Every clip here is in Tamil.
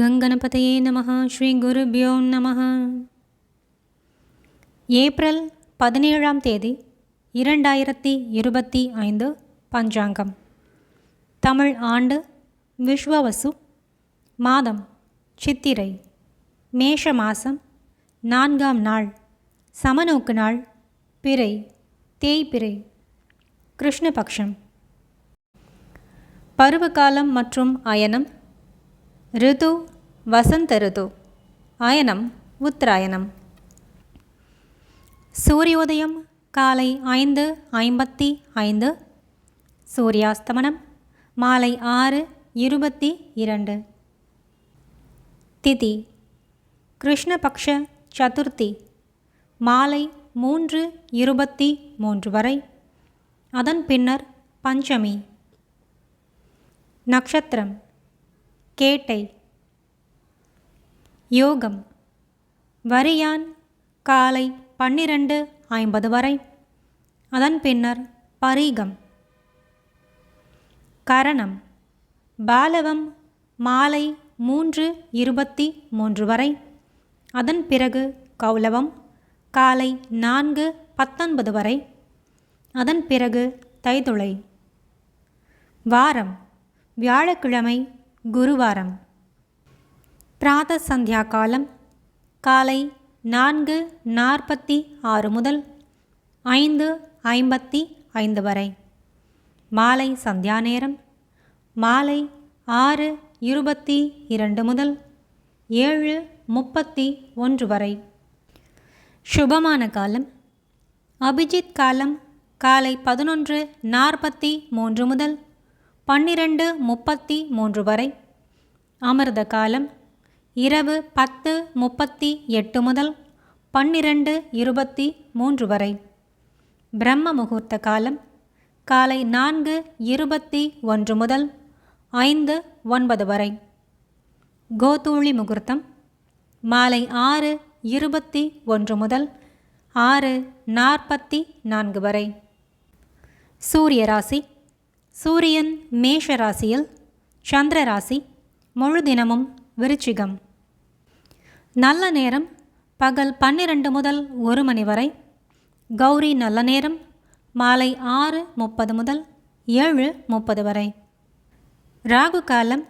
கங்கணபதையே நம ஸ்ரீ குருபியோ நம ஏப்ரல் பதினேழாம் தேதி இரண்டாயிரத்தி இருபத்தி ஐந்து பஞ்சாங்கம். தமிழ் ஆண்டு விஸ்வவசு மாதம் சித்திரை. மேஷ மாதம் நான்காம் நாள் சமநோக்கு நாள் பிறை தேய்பிறை கிருஷ்ணபக்ஷம். பருவகாலம் மற்றும் அயனம் ரிது வசந்த ரிது அயனம் உத்தராயணம் சூரியோதயம் காலை ஐந்து ஐம்பத்தி ஐந்து சூரியாஸ்தமனம் மாலை ஆறு இருபத்தி இரண்டு। திதி கிருஷ்ணபக்ஷ சதுர்த்தி மாலை மூன்று இருபத்தி மூன்று வரை। அதன் பின்னர் பஞ்சமி। நட்சத்திரம் கேட்டை. யோகம். வரியான் காலை பன்னிரண்டு ஐம்பது வரை. அதன் பின்னர் பரீகம். கரணம். பாலவம் மாலை மூன்று இருபத்தி மூன்று வரை. அதன் பிறகு கௌலவம் காலை நான்கு பத்தொன்பது வரை. அதன் பிறகு தைதுளை. வாரம். வியாழக்கிழமை குருவாரம். பிராத சந்தியா காலம் காலை நான்கு நாற்பத்தி ஆறு முதல் ஐந்து ஐம்பத்தி ஐந்து வரை. மாலை சந்தியா நேரம் மாலை ஆறு இருபத்தி இரண்டு முதல் ஏழு முப்பத்தி ஒன்று வரை. சுபமான காலம் அபிஜித் காலம் காலை பதினொன்று நாற்பத்தி மூன்று முதல் பன்னிரண்டு முப்பத்தி மூன்று வரை. அமிர்த காலம் இரவு பத்து முப்பத்தி எட்டு முதல் பன்னிரண்டு இருபத்தி மூன்று வரை. பிரம்ம முகூர்த்த காலம் காலை நான்கு இருபத்தி ஒன்று முதல் ஐந்து ஒன்பது வரை. கோதூளி முகூர்த்தம் மாலை ஆறு இருபத்தி ஒன்று முதல் ஆறு நாற்பத்தி நான்கு வரை. சூரிய ராசி சூரியன் மேஷ ராசியில் சந்திர ராசி முழு தினமும் விருச்சிகம். நல்ல நேரம் பகல் பன்னிரண்டு முதல் ஒரு மணி வரை. கௌரி நல்ல நேரம் மாலை ஆறு முப்பது முதல் ஏழு முப்பது வரை. ராகு காலம்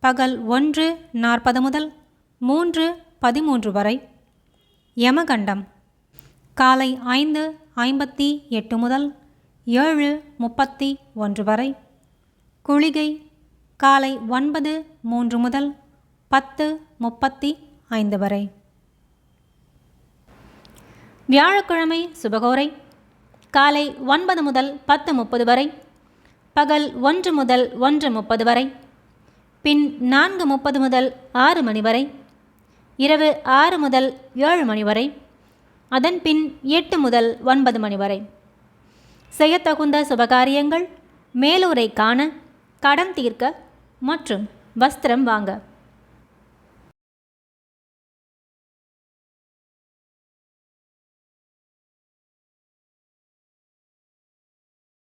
பகல் ஒன்று நாற்பது முதல் மூன்று பதிமூன்று வரை. யமகண்டம் காலை ஐந்து ஐம்பத்தி எட்டு முதல் ஏழு முப்பத்தி ஒன்று வரை. குளிகை காலை ஒன்பது மூன்று முதல் பத்து முப்பத்தி ஐந்து வரை. வியாழக்கிழமை சுபகோரை காலை ஒன்பது முதல் பத்து முப்பது வரை பகல் ஒன்று முதல் ஒன்று முப்பது வரை பின் நான்கு முப்பது முதல் ஆறு மணி வரை இரவு ஆறு முதல் ஏழு மணி வரை அதன் பின் எட்டு முதல் ஒன்பது மணி வரை. செய்யத்தகுந்த சுபகாரியங்கள் மேலூரை காண கடன் தீர்க்க மற்றும் வஸ்திரம் வாங்க.